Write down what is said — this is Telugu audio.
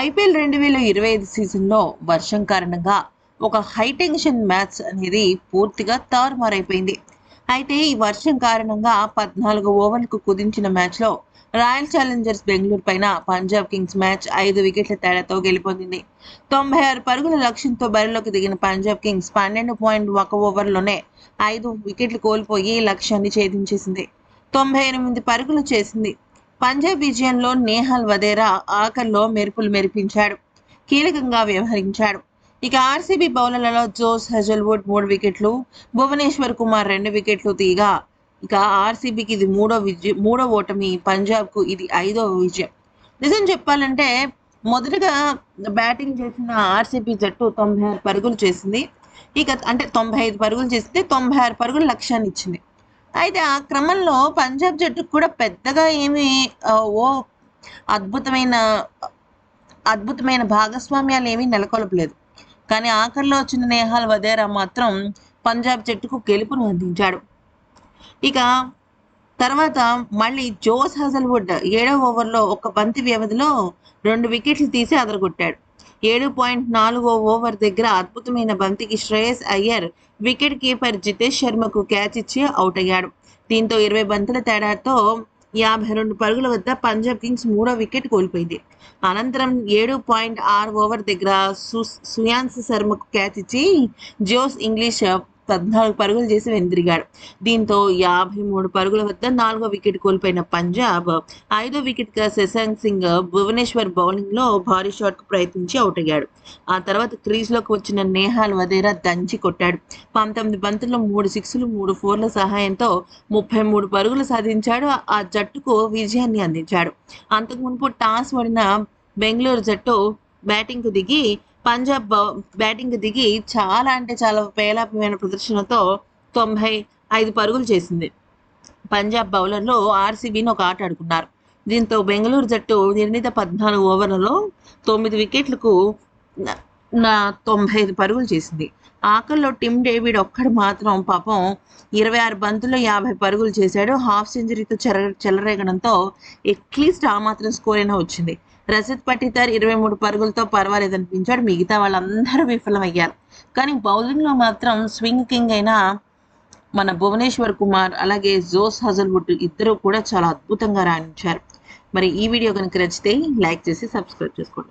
ఐపీఎల్ రెండు వేల ఇరవై ఐదు సీజన్లో వర్షం కారణంగా ఒక హైటెన్షన్ మ్యాచ్ అనేది పూర్తిగా తారుమారైపోయింది. అయితే ఈ వర్షం కారణంగా పద్నాలుగు ఓవర్లకు కుదించిన మ్యాచ్లో రాయల్ ఛాలెంజర్స్ బెంగళూరు పైన పంజాబ్ కింగ్స్ మ్యాచ్ ఐదు వికెట్ల తేడాతో గెలుపొందింది. తొంభై ఆరు పరుగుల లక్ష్యంతో బరిలోకి దిగిన పంజాబ్ కింగ్స్ పన్నెండు పాయింట్ ఒక ఓవర్లోనే ఐదు వికెట్లు కోల్పోయి లక్ష్యాన్ని ఛేదించేసింది. తొంభై ఎనిమిది పరుగులు చేసింది. పంజాబ్ విజయంలో నేహాల్ వదేరా ఆఖర్లో మెరుపులు మెరిపించాడు. కీలకంగా వ్యవహరించాడు. ఇక ఆర్సీబీ బౌలర్లలో జోస్ హెజల్వుడ్ మూడు వికెట్లు భువనేశ్వర్ కుమార్ రెండు వికెట్లు తీగా. ఇక ఆర్సీబీకి ఇది మూడో విజయం మూడో ఓటమి పంజాబ్కు ఇది ఐదో విజయం. నిజం చెప్పాలంటే మొదటగా బ్యాటింగ్ చేసిన ఆర్సీబీ జట్టు తొంభై ఆరు పరుగులు చేసింది. ఇక అంటే తొంభై ఐదు పరుగులు చేస్తే తొంభై ఆరు పరుగులు లక్ష్యాన్ని ఇచ్చింది. అయితే ఆ క్రమంలో పంజాబ్ జట్టుకు కూడా పెద్దగా ఏమి ఓ అద్భుతమైన అద్భుతమైన భాగస్వామ్యాలు ఏమీ నెలకొల్పలేదు. కానీ ఆఖరిలో వచ్చిన నేహాల్ వదేరా మాత్రం పంజాబ్ జట్టుకు గెలుపును అందించాడు. ఇక తర్వాత మళ్ళీ జోస్ హజల్వుడ్ ఏడవ ఓవర్లో ఒక బంతి వ్యవధిలో రెండు వికెట్లు తీసి అదరగొట్టాడు. ఏడు పాయింట్ నాలుగో ఓవర్ దగ్గర అద్భుతమైన బంతికి శ్రేయస్ అయ్యర్ వికెట్ కీపర్ జితేష్ శర్మకు క్యాచ్ ఇచ్చి అవుట్ అయ్యాడు. దీంతో ఇరవై బంతుల తేడాతో యాభై రెండు పరుగుల వద్ద పంజాబ్ కింగ్స్ మూడో వికెట్ కోల్పోయింది. అనంతరం ఏడు పాయింట్ ఆరు ఓవర్ దగ్గర సు సుయాన్స్ శర్మకు క్యాచ్ ఇచ్చి జోస్ ఇంగ్లీష్ పద్నాలుగు పరుగులు చేసి వెనుదిరిగాడు. దీంతో యాభై మూడు పరుగుల వద్ద నాలుగో వికెట్ కోల్పోయిన పంజాబ్ ఐదో వికెట్గా శశాంక్ సింగ్ భువనేశ్వర్ బౌలింగ్లో భారీ షాట్కు ప్రయత్నించి అవుట్ అయ్యాడు ఆ తర్వాత క్రీజ్లోకి వచ్చిన నేహాల్ వదేరా దంచి కొట్టాడు. పంతొమ్మిది బంతుల్లో మూడు సిక్స్లు మూడు ఫోర్ల సహాయంతో ముప్పై మూడు పరుగులు సాధించాడు. ఆ జట్టుకు విజయాన్ని అందించాడు. అంతకు మునుపు టాస్ పడిన బెంగళూరు జట్టు బ్యాటింగ్కు దిగి పంజాబ్ బ్యాటింగ్ దిగి చాలా అంటే చాలా పేలాపమైన ప్రదర్శనతో తొంభై ఐదు పరుగులు చేసింది. పంజాబ్ బౌలర్లు ఆర్సీబీని ఒక ఆట ఆడుకున్నారు. దీంతో బెంగళూరు జట్టు నిర్ణీత పద్నాలుగు ఓవర్లలో తొమ్మిది వికెట్లకు తొంభై ఐదు పరుగులు చేసింది. ఆఖరిలో టిమ్ డేవిడ్ ఒక్కడు మాత్రం పాపం ఇరవై ఆరు బంతుల్లో యాభై పరుగులు చేశాడు. హాఫ్ సెంచరీతో చెర చెలరేగడంతో అట్లీస్ట్ ఆ మాత్రం స్కోర్ అయినా వచ్చింది. రజత్ పట్టిదార్ ఇరవై మూడు పరుగులతో పర్వాలేదనిపించాడు. మిగతా వాళ్ళందరూ విఫలమయ్యారు. కానీ బౌలింగ్లో మాత్రం స్వింగ్ కింగ్ అయిన మన భువనేశ్వర్ కుమార్ అలాగే జోస్ హజల్వుడ్ ఇద్దరు కూడా చాలా అద్భుతంగా రాణించారు. మరి ఈ వీడియో కనుక నచ్చితే లైక్ చేసి సబ్స్క్రైబ్ చేసుకోండి.